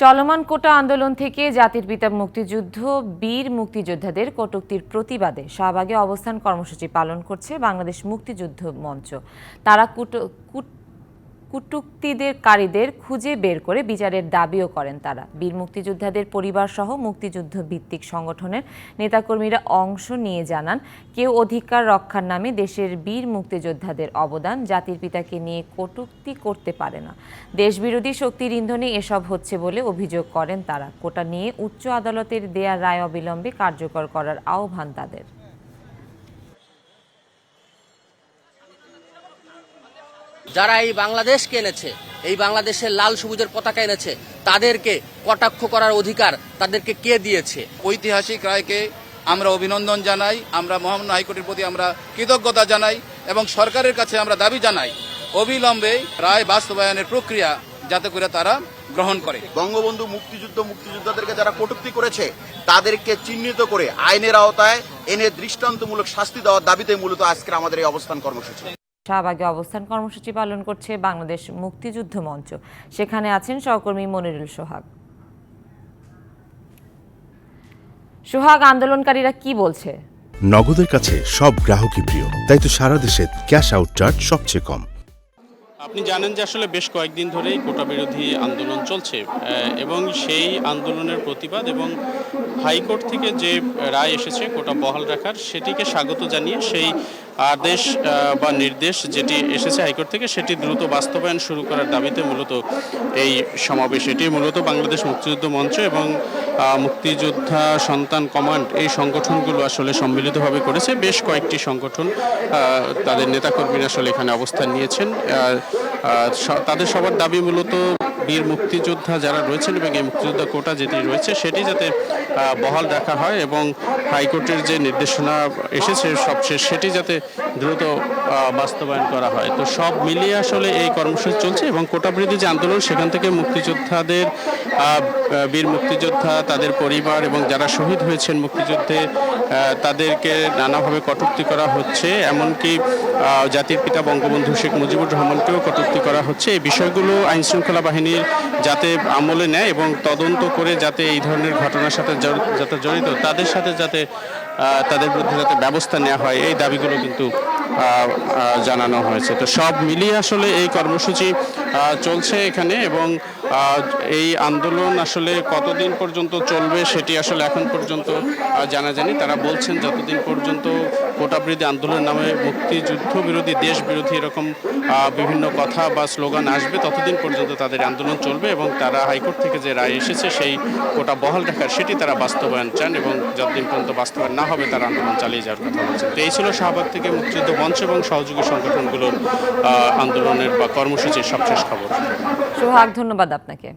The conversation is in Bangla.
চলমান কোটা আন্দোলন থেকে জাতির পিতা মুক্তিযুদ্ধ, বীর মুক্তিযোদ্ধাদের কটুক্তির প্রতিবাদে শাহবাগে অবস্থান কর্মসূচি পালন করছে বাংলাদেশ মুক্তিযুদ্ধ মঞ্চ। তারা কুট- কুট- কটূক্তিদের কারীদের খুঁজে বের করে বিচারের দাবিও করেন তারা। বীর মুক্তিযোদ্ধাদের পরিবার সহ মুক্তিযুদ্ধ ভিত্তিক সংগঠনের নেতাকর্মীরা অংশ নিয়ে জানান, কেউ অধিকার রক্ষার নামে দেশের বীর মুক্তিযোদ্ধাদের অবদান জাতির পিতাকে নিয়ে কটূক্তি করতে পারে না। দেশবিরোধী শক্তির ইন্ধনে এসব হচ্ছে বলে অভিযোগ করেন তারা। কোটা নিয়ে উচ্চ আদালতের দেয়া রায় অবিলম্বে কার্যকর করার আহ্বান তাদের। যারা এই বাংলাদেশকে এনেছে এই বাংলাদেশের লাল সবুজের পতাকা এনেছে তাদেরকে কটাক্ষ করার অধিকার তাদেরকে কে দিয়েছে? ঐতিহাসিক রায়কে আমরা অভিনন্দন জানাই আমরা মহামান্য হাইকোর্টের প্রতি আমরা কৃতজ্ঞতা জানাই এবং সরকারের কাছে আমরা দাবি জানাই অবিলম্বে রায় বাস্তবায়নের প্রক্রিয়া যাতে করে তারা গ্রহণ করে। বঙ্গবন্ধু মুক্তিযুদ্ধ মুক্তিযোদ্ধাদেরকে যারা কটূক্তি করেছে তাদেরকে চিহ্নিত করে আইনের আওতায় এনে দৃষ্টান্তমূলক শাস্তি দেওয়ার দাবিতে মূলত আজকের আমাদের এই অবস্থান কর্মসূচি। শাহবাগে অবস্থান কর্মসূচি পালন করছে বাংলাদেশ মুক্তিযুদ্ধ মঞ্চ। সেখানে আছেন সহকর্মী মনিরুল সোহাগ। সোহাগ আন্দোলনকারীরা কি বলছে? নগদের কাছে সব গ্রাহকই প্রিয় তাই তো সারা দেশে ক্যাশ আউট চার্জ সবচেয়ে কম। আপনি জানেন যে আসলে বেশ কয়েকদিন ধরেই কোটা বিরোধী আন্দোলন চলছে এবং সেই আন্দোলনের প্রতিবাদ এবং হাইকোর্ট থেকে যে রায় এসেছে কোটা বহাল রাখার সেটিকে স্বাগত জানিয়ে সেই আদেশ বা নির্দেশ যেটি এসেছে হাইকোর্ট থেকে, সেটি দ্রুত বাস্তবায়ন শুরু করার দাবিতে মূলত এই সমাবেশ। এটি মূলত বাংলাদেশ মুক্তিযুদ্ধ মঞ্চ এবং মুক্তিযোদ্ধা সন্তান কমান্ড এই সংগঠনগুলো আসলে সম্মিলিতভাবে করেছে। বেশ কয়েকটি সংগঠন তাদের নেতাকর্মীরা আসলে এখানে অবস্থান নিয়েছেন। তাদের সবার দাবি মূলত বীর মুক্তিযোদ্ধা যারা রয়েছেন এবং এই মুক্তিযোদ্ধা কোটা যেটি রয়েছে, সেটি যাতে বহাল রাখা হয় এবং হাইকোর্টের যে নির্দেশনা এসেছে সবশেষ সেটি যাতে দ্রুত বাস্তবায়ন করা হয়। তো সব মিলিয়ে আসলে এই কর্মসূচি চলছে এবং কোটা বিরোধী যে আন্দোলন, সেখান থেকে মুক্তিযোদ্ধাদের বীর মুক্তিযোদ্ধা, তাদের পরিবার এবং যারা শহীদ হয়েছেন মুক্তিযুদ্ধে তাদেরকে নানাভাবে কটূক্তি করা হচ্ছে। এমনকি জাতির পিতা বঙ্গবন্ধু শেখ মুজিবুর রহমানকেও কটূক্তি করা হচ্ছে। এই বিষয়গুলো আইনশৃঙ্খলা বাহিনীর যাতে আমলে নেয় এবং তদন্ত করে যাতে এই ধরনের ঘটনার সাথে যাতে জড়িত, তাদের সাথে যাতে তাদের বিরুদ্ধে যাতে ব্যবস্থা নেওয়া হয়, এই দাবিগুলো কিন্তু জানানো হয়েছে। তো সব মিলিয়ে আসলে এই কর্মসূচি চলছে এখানে এবং এই আন্দোলন আসলে কতদিন পর্যন্ত চলবে সেটি আসলে এখন পর্যন্ত জানা যায়নি। তারা বলছেন যতদিন পর্যন্ত কোটা বিরোধী আন্দোলন নামে মুক্তিযুদ্ধ বিরোধী, দেশ বিরোধী এরকম বিভিন্ন কথা বা স্লোগান আসবে, ততদিন পর্যন্ত তাদের আন্দোলন চলবে এবং তারা হাইকোর্ট থেকে যে রায় এসেছে সেই কোটা বহাল রাখার সেটি তারা বাস্তবায়ন চান এবং যতদিন পর্যন্ত বাস্তবায়ন না হবে তারা আন্দোলন চালিয়ে যাওয়ার কথা বলছেন। তো এই ছিল শাহবাগ থেকে মুক্তিযুদ্ধ মঞ্চ এবং সহযোগী সংগঠনগুলোর আন্দোলনের বা কর্মসূচির সবশেষ খবর। সোহাগ, ধন্যবাদ আপনাকে।